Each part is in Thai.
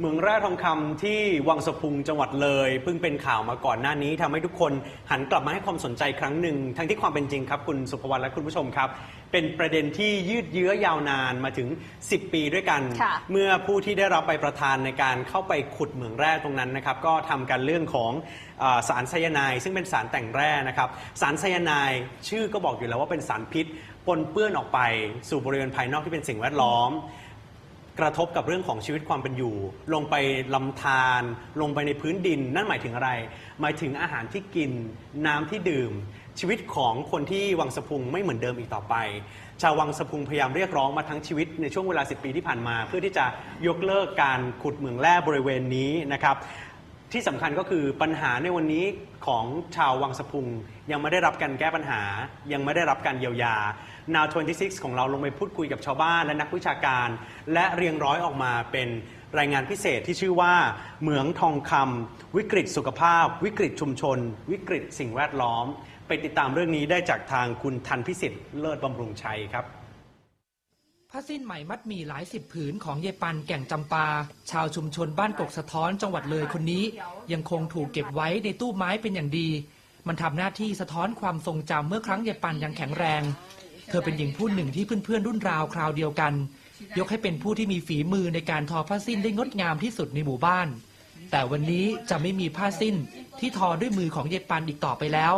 เหมืองแร่ทองคำที่วังสะพุงจังหวัดเลย เพิ่งเป็นข่าวมาก่อนหน้านี้ทำให้ทุกคนหันกลับมาให้ความสนใจครั้งหนึ่ง ทั้งที่ความเป็นจริงครับ คุณสุภวรรณและคุณผู้ชมครับ เป็นประเด็นที่ยืดเยื้อยาวนานมาถึง 10 ปีด้วยกันค่ะเมื่อผู้ที่ได้รับใบประทานในการเข้าไปขุดเหมืองแร่ตรงนั้นนะครับ ก็ทำการเรื่องของเออสารไซยาไนด์ซึ่งเป็นสารแต่งแร่นะครับสารไซยาไนด์ชื่อก็บอกอยู่แล้วว่าเป็นสารพิษปนเปื้อนออกไปสู่บริเวณภายนอกที่เป็นสิ่งแวดล้อม กระทบกับเรื่องของชีวิตความเป็นอยู่ ลงไปลำธารลงไปในพื้นดิน นั่นหมายถึงอะไร หมายถึงอาหารที่กินน้ำที่ดื่ม ชีวิตของคนที่วังสะพุงไม่เหมือนเดิมอีกต่อไป ชาววังสะพุงพยายามเรียกร้องมาทั้งชีวิตในช่วงเวลา 10 ปีที่ผ่านมา เพื่อที่จะยกเลิกการขุดเหมืองแร่บริเวณนี้นะครับ ที่สำคัญก็คือปัญหาในวันนี้ของชาววังสะพุง ยังไม่ได้รับการแก้ปัญหา ยังไม่ได้รับการเยียวยา Now 26 ของเราลงไปพูดคุยกับชาวบ้านและนักวิชาการ และเรียงร้อยออกมาเป็นรายงานพิเศษที่ชื่อว่า เหมืองทองคำวิกฤตสุขภาพ วิกฤตชุมชน วิกฤตสิ่งแวดล้อม ไปติดตามเรื่องนี้ได้จากทางคุณทันพิสิทธิ์เลิศบำรุงชัยครับ ผ้าสิ้นไหมมัดหมี่หลายสิบผืนของเยปันแก่งจำปา ชาวชุมชนบ้านกกสะท้อนจังหวัดเลยคนนี้ ยังคงถูกเก็บไว้ในตู้ไม้เป็นอย่างดี มันทำหน้าที่สะท้อนความทรงจำเมื่อครั้งเยปันยังแข็งแรง เธอเป็นหญิงผู้หนึ่งที่เพื่อนๆรุ่นราวคราวเดียวกัน ยกให้เป็นผู้ที่มีฝีมือในการทอผ้าสิ้นได้งดงามที่สุดในหมู่บ้าน แต่วันนี้จะไม่มีผ้าสิ้นที่ทอด้วยมือของเยปันอีกต่อไปแล้ว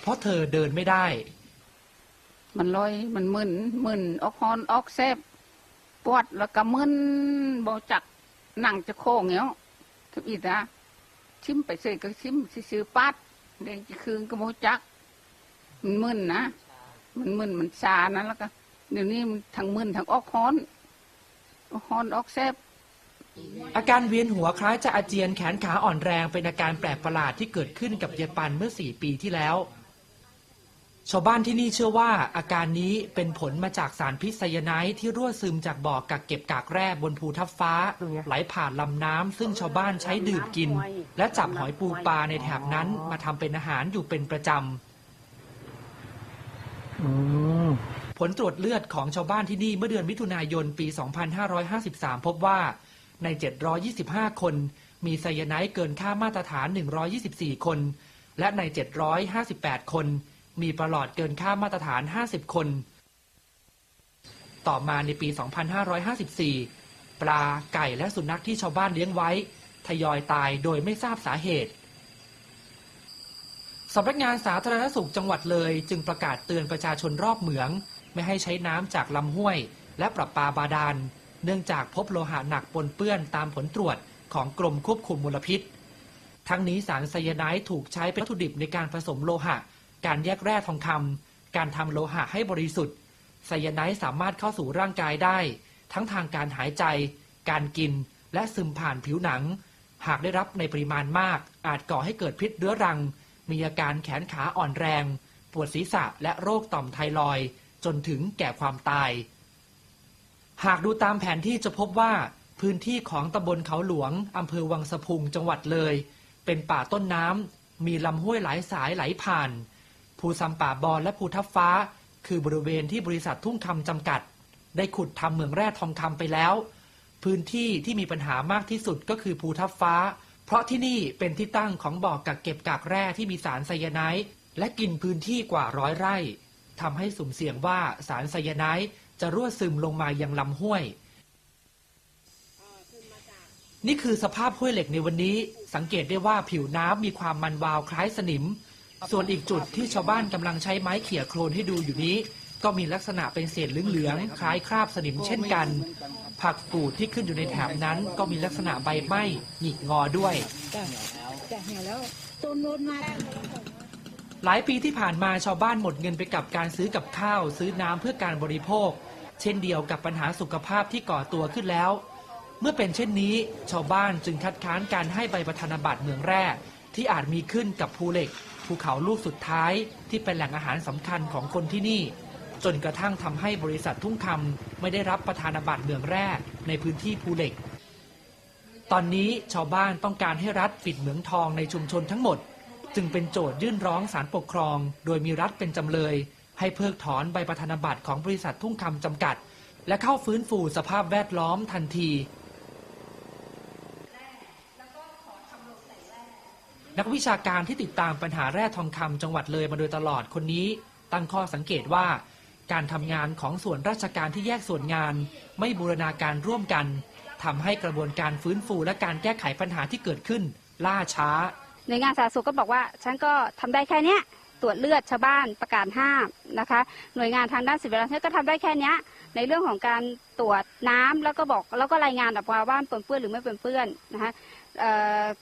เพราะเธอเดินไม่ได้ มันลอยมันมึนมึนออกฮอนออกแซบปวดแล้วก็มึนบ่จักนั่งจะโค้งเงี้ยทุกอีนะชิมไปเสยก็ชิมซื้อปัดเด็กจะคืนก็บ่จัก มันมึนนะมันมึนมันชานะแล้วก็เดี๋ยวนี้มันทั้งมึนทั้งออกฮอนออกฮอนออกแซบอาการเวียนหัวคล้ายจะอาเจียนแขนขาอ่อนแรงเป็นอาการแปลกประหลาดที่เกิดขึ้นกับเยปันเมื่อ4ปีที่แล้ว ชาวบ้านที่นี่เชื่อว่าอาการนี้เป็นผลมาจากสารพิษไซยาไนด์ที่รั่วซึมจากบ่อกักเก็บกากแร่บนภูทับฟ้า ไหลผ่านลำน้ำซึ่งชาวบ้านใช้ดื่มกิน และจับหอยปูปลาในแถบนั้นมาทำเป็นอาหารอยู่เป็นประจำผลตรวจเลือดของชาวบ้านที่นี่เมื่อเดือนมิถุนายนปี 2553 พบว่าใน 725 คน มีไซยาไนด์เกินค่ามาตรฐาน 124 คน และใน 758 คน มีประหลอดเกินค่ามาตรฐาน 50 คน ต่อมาในปี 2554 ปลาไก่และสุนัขที่ชาวบ้านเลี้ยงไว้ ทยอยตายโดยไม่ทราบสาเหตุสำนักงานสาธารณสุขจังหวัดเลยจึงประกาศเตือนประชาชนรอบเหมือง ไม่ให้ใช้น้ำจากลำห้วย และประปาบาดาล เนื่องจากพบโลหะหนักปนเปื้อนตามผลตรวจของกรมควบคุมมลพิษ ทั้งนี้สารไซยาไนด์ถูกใช้เป็นวัตถุดิบในการผสมโลหะ การแยกแร่ทองคำการทำโลหะให้บริสุทธิ์ไซยาไนด์สามารถเข้าสู่ร่างกายได้ ทั้งทางการหายใจ การกิน และซึมผ่านผิวหนัง หากได้รับในปริมาณมาก อาจก่อให้เกิดพิษเรื้อรัง มีอาการแขนขาอ่อนแรง ปวดศีรษะและโรคต่อมไทรอยจนถึงแก่ความตาย หากดูตามแผนที่จะพบว่าพื้นที่ของตำบลเขาหลวง อำเภอวังสะพุง จังหวัดเลย เป็นป่าต้นน้ำ มีลำห้วยหลายสายไหลผ่าน ภูซำป่าบอนและภูทับฟ้า คือบริเวณที่บริษัททุ่งคำจำกัด ได้ขุดทำเหมืองแร่ทองคำไปแล้ว พื้นที่ที่มีปัญหามากที่สุดก็คือภูทับฟ้า เพราะที่นี่เป็นที่ตั้งของบ่อกักเก็บกากแร่ที่มีสารไซยาไนด์และกินพื้นที่กว่าร้อยไร่ทำให้สุ่มเสี่ยงว่าสารไซยาไนด์จะรั่วซึมลงมายังลำห้วย นี่คือสภาพห้วยเหล็กในวันนี้ สังเกตได้ว่าผิวน้ำมีความมันวาวคล้ายสนิม ส่วนอีกจุดที่ชาวบ้านกำลังใช้ไม้เขี่ยโคลนให้ดูอยู่นี้ ก็มีลักษณะเป็นเศษเหลืองๆคล้ายคราบสนิมเช่นกัน ผักกูดที่ขึ้นอยู่ในแถบนั้น ก็มีลักษณะใบไหม้หงิกงอด้วยหลาหลายปีที่ผ่านมาชาวบ้านหมดเงินไปกับการซื้อกับข้าว ซื้อน้ำเพื่อการบริโภค เช่นเดียวกับปัญหาสุขภาพที่ก่อตัวขึ้นแล้ว เมื่อเป็นเช่นนี้ ชาวบ้านจึงคัดค้านการให้ใบประธานบัตรเมืองแร่ที่อาจมีขึ้นกับภูเหล็ก ภูเขาลูกสุดท้ายที่เป็นแหล่งอาหารสำคัญของคนที่นี่ จนกระทั่งทำให้บริษัททุ่งคำไม่ได้รับประธานบัตรเมืองแร่ในพื้นที่ภูเหล็ก ตอนนี้ชาวบ้านต้องการให้รัฐปิดเหมืองทองในชุมชนทั้งหมด จึงเป็นโจทยื่นร้องศาลปกครอง โดยมีรัฐเป็นจำเลย ให้เพิกถอนใบประธานบัตรของบริษัททุ่งคำจำกัด และเข้าฟื้นฟูสภาพแวดล้อมทันที นักวิชาการที่ติดตามปัญหาแร่ทองคำจังหวัดเลยมาโดยตลอดคนนี้ ตั้งข้อสังเกตว่า การทำงานของส่วนราชการที่แยกส่วนงาน ไม่บูรณาการร่วมกันทำให้กระบวนการฟื้นฟูและการแก้ไขปัญหาที่เกิดขึ้น ล่าช้าหน่วยงานสาธารณสุขก็บอกว่า ฉันก็ทำได้แค่นี้ตรวจเลือดชาวบ้านประกาศห้ามนะคะ หน่วยงานทางด้านสิ่งแวดล้อมก็ทำได้แค่นี้ในเรื่องของการตรวจน้ำแล้วก็บอกแล้วก็รายงานออกมาว่านเปื้อนหรือไม่เปื้อนนะคะ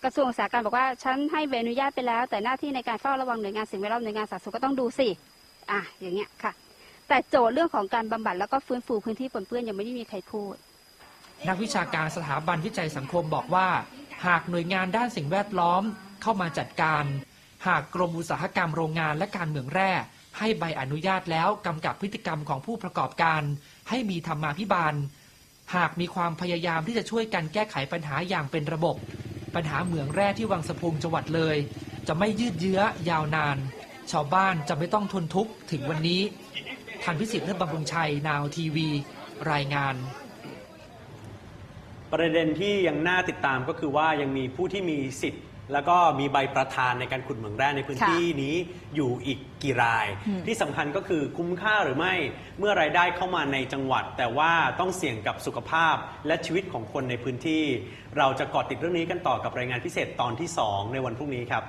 กระทรวงอุตสาหกรรมบอกว่าฉันให้ใบอนุญาตไปแล้ว แต่หน้าที่ในการเฝ้าระวังหน่วยงานสิ่งแวดล้อมหน่วยงานสาธารณสุขก็ต้องดูสิอะอย่างเงี้ยค่ะ แต่โจทย์เรื่องของการบำบัดแล้วก็ฟื้นฟูพื้นที่ปนเปื้อนยังไม่ได้มีใครพูด นักวิชาการสถาบันวิจัยสังคมบอกว่า หากหน่วยงานด้านสิ่งแวดล้อมเข้ามาจัดการ หากกรมอุตสาหกรรมโรงงานและการเมืองแร่ให้ใบอนุญาตแล้วกำกับพฤติกรรมของผู้ประกอบการ ให้มีธรรมาภิบาล หากมีความพยายามที่จะช่วยกันแก้ไขปัญหาอย่างเป็นระบบ ปัญหาเหมืองแร่ที่วังสะพุงจังหวัดเลย จะไม่ยืดเยื้อยาวนาน ชาวบ้านจะไม่ต้องทนทุกข์ถึงวันนี้ทันพิสิทธิ์เลือบำรุงชัยนาวทีวี รายงาน ประเด็นที่ยังน่าติดตามก็คือว่ายังมีผู้ที่มีสิทธิ์ แล้วก็มีใบประธานในการขุดเหมืองแร่ในพื้นค่ะที่นี้อยู่อีกกี่ราย ที่สำคัญก็คือคุ้มค่าหรือไม่เมื่อรายได้เข้ามาในจังหวัด แต่ว่าต้องเสี่ยงกับสุขภาพและชีวิตของคนในพื้นที่ เราจะเกาะติดเรื่องนี้กันต่อกับรายงานพิเศษตอนที่ 2 ในวันพรุ่งนี้ครับ